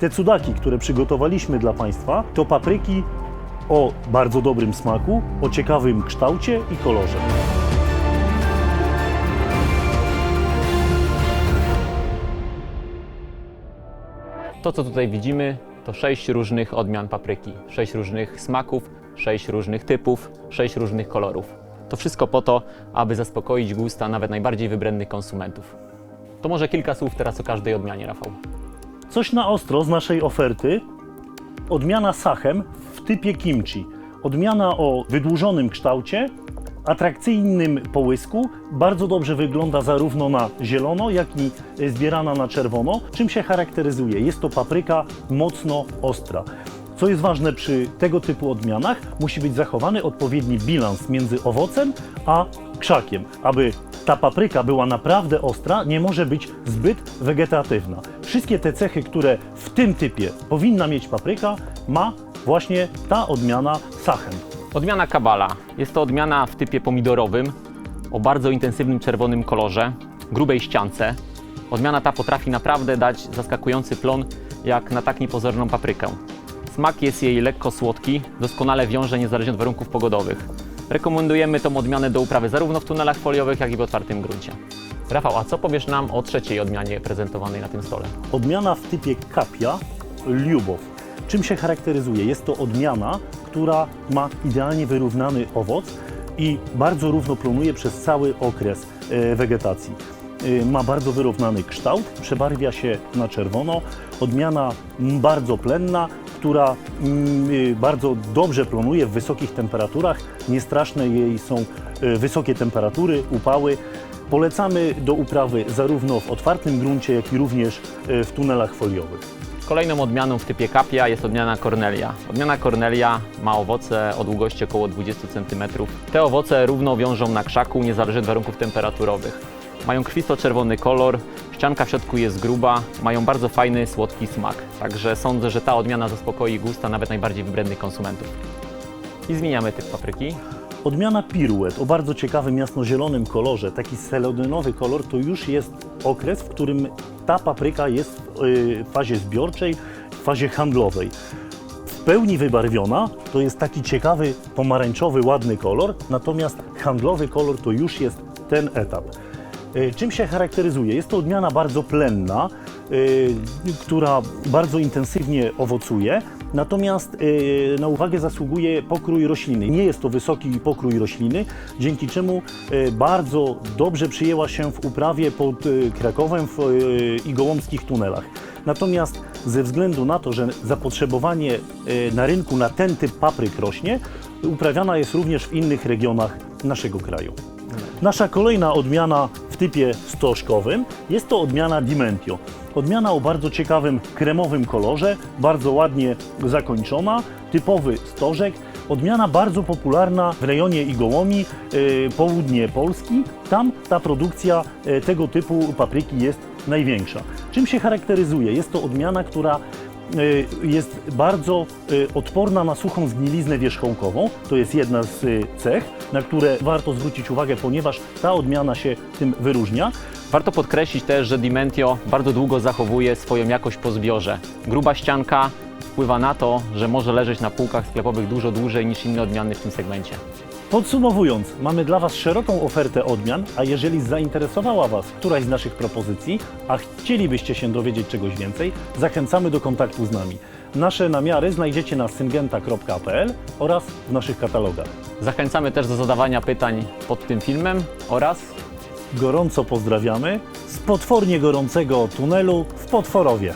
Te cudaki, które przygotowaliśmy dla Państwa, to papryki o bardzo dobrym smaku, o ciekawym kształcie i kolorze. To, co tutaj widzimy, to sześć różnych odmian papryki, sześć różnych smaków, sześć różnych typów, sześć różnych kolorów. To wszystko po to, aby zaspokoić gusta nawet najbardziej wybrednych konsumentów. To może kilka słów teraz o każdej odmianie, Rafał. Coś na ostro z naszej oferty. Odmiana sachem w typie kimchi. Odmiana o wydłużonym kształcie, atrakcyjnym połysku. Bardzo dobrze wygląda zarówno na zielono, jak i zbierana na czerwono. Czym się charakteryzuje? Jest to papryka mocno ostra. Co jest ważne przy tego typu odmianach, musi być zachowany odpowiedni bilans między owocem a krzakiem. Aby ta papryka była naprawdę ostra, nie może być zbyt wegetatywna. Wszystkie te cechy, które w tym typie powinna mieć papryka, ma właśnie ta odmiana sachem. Odmiana Kabala. Jest to odmiana w typie pomidorowym, o bardzo intensywnym czerwonym kolorze, grubej ściance. Odmiana ta potrafi naprawdę dać zaskakujący plon, jak na tak niepozorną paprykę. Smak jest jej lekko słodki, doskonale wiąże niezależnie od warunków pogodowych. Rekomendujemy tą odmianę do uprawy zarówno w tunelach foliowych, jak i w otwartym gruncie. Rafał, a co powiesz nam o trzeciej odmianie prezentowanej na tym stole? Odmiana w typie kapia Lubow. Czym się charakteryzuje? Jest to odmiana, która ma idealnie wyrównany owoc i bardzo równo plonuje przez cały okres e, wegetacji. E, Ma bardzo wyrównany kształt, przebarwia się na czerwono. Odmiana bardzo plenna, która mm, y, bardzo dobrze plonuje w wysokich temperaturach. Niestraszne jej są e, wysokie temperatury, upały. Polecamy do uprawy zarówno w otwartym gruncie, jak i również e, w tunelach foliowych. Kolejną odmianą w typie kapia jest odmiana Cornelia. Odmiana Cornelia ma owoce o długości około 20 cm. Te owoce równo wiążą na krzaku, niezależnie od warunków temperaturowych. Mają krwisto-czerwony kolor, ścianka w środku jest gruba, mają bardzo fajny, słodki smak. Także sądzę, że ta odmiana zaspokoi gusta nawet najbardziej wybrednych konsumentów. I zmieniamy typ papryki. Odmiana piruet o bardzo ciekawym jasnozielonym kolorze, taki selodynowy kolor, to już jest okres, w którym ta papryka jest y, w fazie zbiorczej, w fazie handlowej. W pełni wybarwiona to jest taki ciekawy, pomarańczowy, ładny kolor, natomiast handlowy kolor to już jest ten etap. Y, Czym się charakteryzuje? Jest to odmiana bardzo plenna, y, która bardzo intensywnie owocuje, natomiast y, na uwagę zasługuje pokrój rośliny. Nie jest to wysoki pokrój rośliny, dzięki czemu bardzo dobrze przyjęła się w uprawie pod Krakowem i gołąbskich tunelach. Natomiast ze względu na to, że zapotrzebowanie na rynku na ten typ papryk rośnie, uprawiana jest również w innych regionach naszego kraju. Nasza kolejna odmiana w typie stożkowym jest to odmiana Dimentio. Odmiana o bardzo ciekawym kremowym kolorze, bardzo ładnie zakończona, typowy stożek. Odmiana bardzo popularna w rejonie Igołomi, y, południe Polski. Tam ta produkcja y, tego typu papryki jest największa. Czym się charakteryzuje? Jest to odmiana, która jest bardzo y, odporna na suchą zgniliznę wierzchołkową. To jest jedna z y, cech, na które warto zwrócić uwagę, ponieważ ta odmiana się tym wyróżnia. Warto podkreślić też, że Dimentio bardzo długo zachowuje swoją jakość po zbiorze. Gruba ścianka wpływa na to, że może leżeć na półkach sklepowych dużo dłużej niż inne odmiany w tym segmencie. Podsumowując, mamy dla Was szeroką ofertę odmian, a jeżeli zainteresowała Was któraś z naszych propozycji, a chcielibyście się dowiedzieć czegoś więcej, zachęcamy do kontaktu z nami. Nasze namiary znajdziecie na syngenta.pl oraz w naszych katalogach. Zachęcamy też do zadawania pytań pod tym filmem oraz Gorąco pozdrawiamy z potwornie gorącego tunelu w Potworowie.